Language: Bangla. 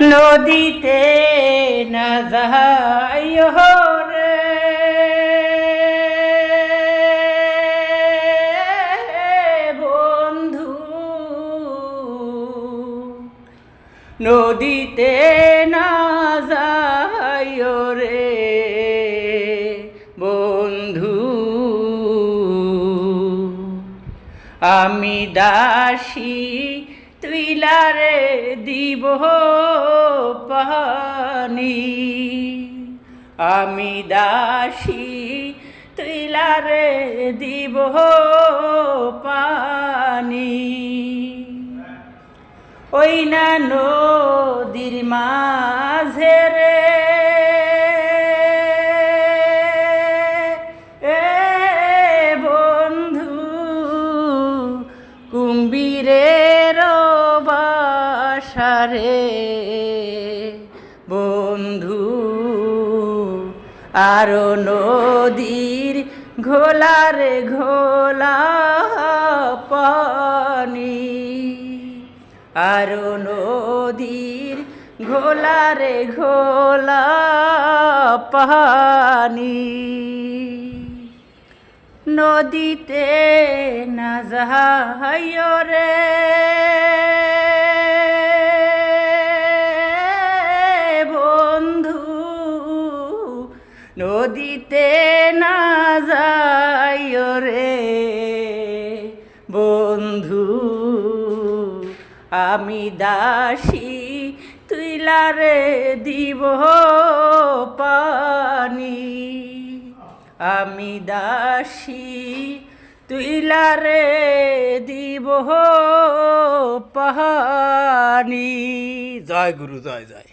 নদীতে না যাই রে বন্ধু নদীতে না যাই রে বন্ধু আমি দাসী তুইলারে দিব পানি। আমি দাসী তুইলারে দিব পানি। ওই না নদীর মাঝে বাসারে বন্ধু, আরও নদীর ঘোলারে ঘোলা পানি। আরও নদীর ঘোলারে ঘোলা পানি। নদীতে না রে নদীতে না যাইও রে বন্ধু, আমি দাসী তুইলারে দিব পানি। আমি দাসী তুইলারে দিব পানি। জয় গুরু, জয় জয়।